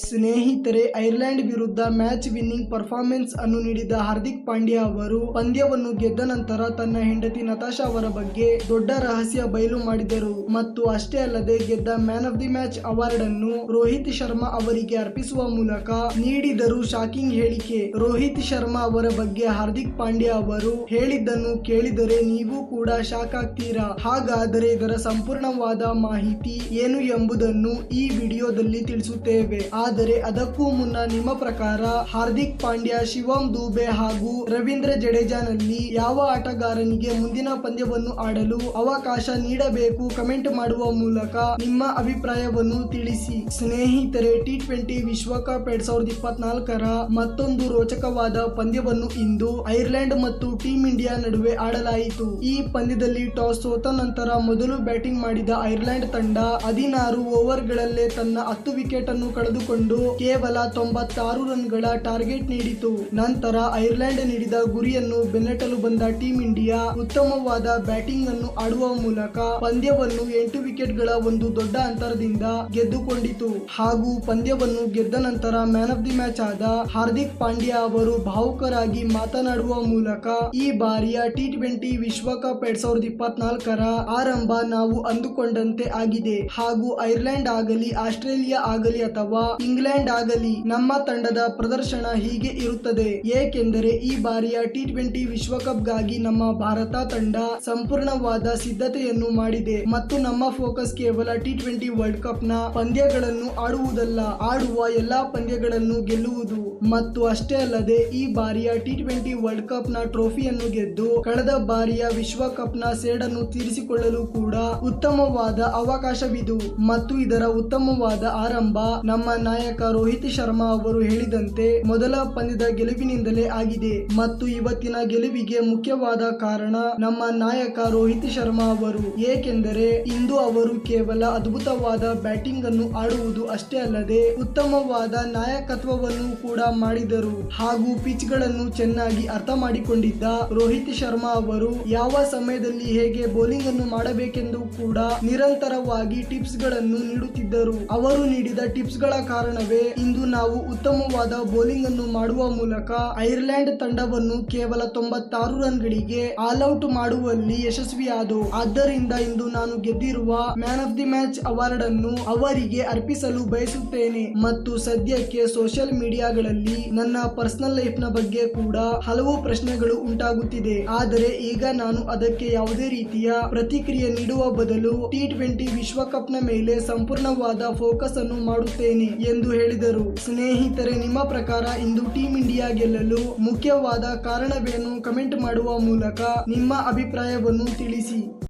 ಸ್ನೇಹಿತರೆ, ಐರ್ಲೆಂಡ್ ವಿರುದ್ಧ match winning performance ಅನ್ನು ನೀಡಿದ ಹಾರ್ದಿಕ್ ಪಾಂಡ್ಯ ಅವರು, ಪಂದ್ಯವನ್ನು ಗೆದ್ದ ನಂತರ ತನ್ನ ಹೆಂಡತಿ ನತಾಶಾ ಅವರ ಬಗ್ಗೆ ದೊಡ್ಡ ರಹಸ್ಯ ಬಯಲು ಮಾಡಿದರು. ಮತ್ತು ಅಷ್ಟೇ ಅಲ್ಲದೆ ಗೆದ್ದ man of the match award ಅನ್ನು ರೋಹಿತ್ ಶರ್ಮಾ ಅವರಿಗೆ ಅರ್ಪಿಸುವ ಮೂಲಕ ನೀಡಿದರು ಶಾಕಿಂಗ್ ಹೇಳಿಕೆ. ರೋಹಿತ್ ಶರ್ಮಾ ಅವರ ಬಗ್ಗೆ ಹಾರ್ದಿಕ್ ಪಾಂಡ್ಯ ಅವರು ಹೇಳಿದ್ದನ್ನು ಕೇಳಿದರೆ ನೀವು ಕೂಡ ಶಾಕ್ ಆಗ್ತೀರಾ? ಹಾಗಾದರೆ ಇದರ ಸಂಪೂರ್ಣವಾದ ಮಾಹಿತಿ ಏನು ಎಂಬುದನ್ನು ಈ ವಿಡಿಯೋದಲ್ಲಿ ತಿಳಿಸುತ್ತೇವೆ. ಆದರೆ ಅದಕ್ಕೂ ಮುನ್ನ ನಿಮ್ಮ ಪ್ರಕಾರ ಹಾರ್ದಿಕ್ ಪಾಂಡ್ಯ, ಶಿವಂ ದುಬೆ ಹಾಗೂ ರವೀಂದ್ರ ಜಡೇಜಾನಲ್ಲಿ ಯಾವ ಆಟಗಾರನಿಗೆ ಮುಂದಿನ ಪಂದ್ಯವನ್ನು ಆಡಲು ಅವಕಾಶ ನೀಡಬೇಕು ಕಮೆಂಟ್ ಮಾಡುವ ಮೂಲಕ ನಿಮ್ಮ ಅಭಿಪ್ರಾಯವನ್ನು ತಿಳಿಸಿ. ಸ್ನೇಹಿತರೆ, ಟಿ ಟ್ವೆಂಟಿ ವಿಶ್ವಕಪ್ ಎರಡ್ ಸಾವಿರದ ಇಪ್ಪತ್ನಾಲ್ಕರ ಮತ್ತೊಂದು ರೋಚಕವಾದ ಪಂದ್ಯವನ್ನು ಇಂದು ಐರ್ಲೆಂಡ್ ಮತ್ತು ಟೀಂ ಇಂಡಿಯಾ ನಡುವೆ ಆಡಲಾಯಿತು. ಈ ಪಂದ್ಯದಲ್ಲಿ ಟಾಸ್ ಸೋತ ನಂತರ ಮೊದಲು ಬ್ಯಾಟಿಂಗ್ ಮಾಡಿದ ಐರ್ಲೆಂಡ್ ತಂಡ ಹದಿನಾರು ಓವರ್ಗಳಲ್ಲೇ ತನ್ನ ಹತ್ತು ವಿಕೆಟ್ ಅನ್ನು ಕಳೆದುಕೊಂಡು ಕೇವಲ ತೊಂಬತ್ತಾರು ರನ್ಗಳ ಟಾರ್ಗೆಟ್ ನೀಡಿತು. ನಂತರ ಐರ್ಲೆಂಡ್ ನೀಡಿದ ಗುರಿಯನ್ನು ಬೆನ್ನಟ್ಟಲು ಬಂದ ಟೀಂ ಇಂಡಿಯಾ ಉತ್ತಮವಾದ ಬ್ಯಾಟಿಂಗ್ ಅನ್ನು ಆಡುವ ಮೂಲಕ ಪಂದ್ಯವನ್ನು ಎಂಟು ವಿಕೆಟ್ಗಳ ಒಂದು ದೊಡ್ಡ ಅಂತರದಿಂದ ಗೆದ್ದುಕೊಂಡಿತು. ಹಾಗೂ ಪಂದ್ಯವನ್ನು ಗೆದ್ದ ನಂತರ ಮ್ಯಾನ್ ಆಫ್ ದಿ ಮ್ಯಾಚ್ ಆದ ಹಾರ್ದಿಕ್ ಪಾಂಡ್ಯ ಅವರು ಭಾವುಕರಾಗಿ ಮಾತನಾಡುವ ಮೂಲಕ ಈ ಬಾರಿಯ ಟಿ ಟ್ವೆಂಟಿ ವಿಶ್ವಕಪ್ ಎರಡ್ ಸಾವಿರದ ಇಪ್ಪತ್ನಾಲ್ಕರ ಆರಂಭ ನಾವು ಅಂದುಕೊಂಡಂತೆ ಆಗಿದೆ. ಹಾಗೂ ಐರ್ಲೆಂಡ್ ಆಗಲಿ, ಆಸ್ಟ್ರೇಲಿಯಾ ಆಗಲಿ ಅಥವಾ ಇಂಗ್ಲೆಂಡ್ ಆಗಲಿ, ನಮ್ಮ ತಂಡದ ಪ್ರದರ್ಶನ ಹೀಗೆ ಇರುತ್ತದೆ. ಏಕೆಂದರೆ ಈ ಬಾರಿಯ ಟಿ ಟ್ವೆಂಟಿ ವಿಶ್ವಕಪ್ಗಾಗಿ ನಮ್ಮ ಭಾರತ ತಂಡ ಸಂಪೂರ್ಣವಾದ ಸಿದ್ಧತೆಯನ್ನು ಮಾಡಿದೆ. ಮತ್ತು ನಮ್ಮ ಫೋಕಸ್ ಕೇವಲ ಟಿ ಟ್ವೆಂಟಿ ವರ್ಲ್ಡ್ ಕಪ್ನ ಪಂದ್ಯಗಳನ್ನು ಆಡುವುದಲ್ಲ, ಆಡುವ ಎಲ್ಲಾ ಪಂದ್ಯಗಳನ್ನು ಗೆಲ್ಲುವುದು. ಮತ್ತು ಅಷ್ಟೇ ಅಲ್ಲದೆ, ಈ ಬಾರಿಯ ಟಿ ಟ್ವೆಂಟಿ ವರ್ಲ್ಡ್ ಕಪ್ನ ಟ್ರೋಫಿಯನ್ನು ಗೆದ್ದು, ಕಳೆದ ಬಾರಿಯ ವಿಶ್ವಕಪ್ನ ಸೇಡನ್ನು ತೀರಿಸಿಕೊಳ್ಳಲು ಕೂಡ ಉತ್ತಮವಾದ ಅವಕಾಶವಿದು. ಮತ್ತು ಇದರ ಉತ್ತಮವಾದ ಆರಂಭ ನಮ್ಮ ನಾಯಕ ರೋಹಿತ್ ಶರ್ಮಾ ಅವರು ಹೇಳಿದಂತೆ ಮೊದಲ ಪಂದ್ಯದ ಗೆಲುವಿನಿಂದಲೇ ಆಗಿದೆ. ಮತ್ತು ಇವತ್ತಿನ ಗೆಲುವಿಗೆ ಮುಖ್ಯವಾದ ಕಾರಣ ನಮ್ಮ ನಾಯಕ ರೋಹಿತ್ ಶರ್ಮಾ ಅವರು. ಏಕೆಂದರೆ ಇಂದು ಅವರು ಕೇವಲ ಅದ್ಭುತವಾದ ಬ್ಯಾಟಿಂಗ್ ಅನ್ನು ಆಡುವುದು ಅಷ್ಟೇ ಅಲ್ಲದೆ ಉತ್ತಮವಾದ ನಾಯಕತ್ವವನ್ನು ಕೂಡ ಮಾಡಿದರು. ಹಾಗೂ ಪಿಚ್ಗಳನ್ನು ಚೆನ್ನಾಗಿ ಅರ್ಥ ಮಾಡಿಕೊಂಡಿದ್ದ ರೋಹಿತ್ ಶರ್ಮಾ ಅವರು ಯಾವ ಸಮಯದಲ್ಲಿ ಹೇಗೆ ಬೌಲಿಂಗ್ ಅನ್ನು ಮಾಡಬೇಕೆಂದು ಕೂಡ ನಿರಂತರವಾಗಿ ಟಿಪ್ಸ್ಗಳನ್ನು ನೀಡುತ್ತಿದ್ದರು. ಅವರು ನೀಡಿದ ಟಿಪ್ಸ್ಗಳ ಕಾರಣವೇ ಇಂದು ನಾವು ಉತ್ತಮವಾದ ಬೌಲಿಂಗ್ ಅನ್ನು ಮಾಡುವ ಮೂಲಕ ಐರ್ಲೆಂಡ್ ತಂಡವನ್ನು ಕೇವಲ ತೊಂಬತ್ತಾರು ರನ್ಗಳಿಗೆ ಆಲ್ ಔಟ್ ಮಾಡುವಲ್ಲಿ ಯಶಸ್ವಿಯಾದವು. ಆದ್ದರಿಂದ ಇಂದು ನಾನು ಗೆದ್ದಿರುವ man of the match award ಅನ್ನು ಅವರಿಗೆ ಅರ್ಪಿಸಲು ಬಯಸುತ್ತೇನೆ ಮತ್ತು ಸದ್ಯಕ್ಕೆ ಸೋಷಿಯಲ್ ಮೀಡಿಯಾಗಳಲ್ಲಿ ನನ್ನ ಪರ್ಸನಲ್ ಲೈಫ್ನ ಬಗ್ಗೆ ಕೂಡ ಹಲವು ಪ್ರಶ್ನೆಗಳು ಉಂಟಾಗುತ್ತಿದೆ. ಆದರೆ ಈಗ ನಾನು ಅದಕ್ಕೆ ಯಾವುದೇ ರೀತಿಯ ಪ್ರತಿಕ್ರಿಯೆ ನೀಡುವ ಬದಲು ಟಿ ಟ್ವೆಂಟಿ ವಿಶ್ವಕಪ್ ಮೇಲೆ ಸಂಪೂರ್ಣವಾದ ಫೋಕಸ್ ಅನ್ನು ಮಾಡುತ್ತೇನೆ. ಎಂದು ಹೇಳಿದರು. ಸ್ನೇಹಿತರೆ, ನಿಮ್ಮ ಪ್ರಕಾರ ಇಂದು ಟೀಂ ಇಂಡಿಯಾ ಗೆಲ್ಲಲು ಮುಖ್ಯವಾದ ಕಾರಣವೇನು? ಕಮೆಂಟ್ ಮಾಡುವ ಮೂಲಕ ನಿಮ್ಮ ಅಭಿಪ್ರಾಯವನ್ನು ತಿಳಿಸಿ.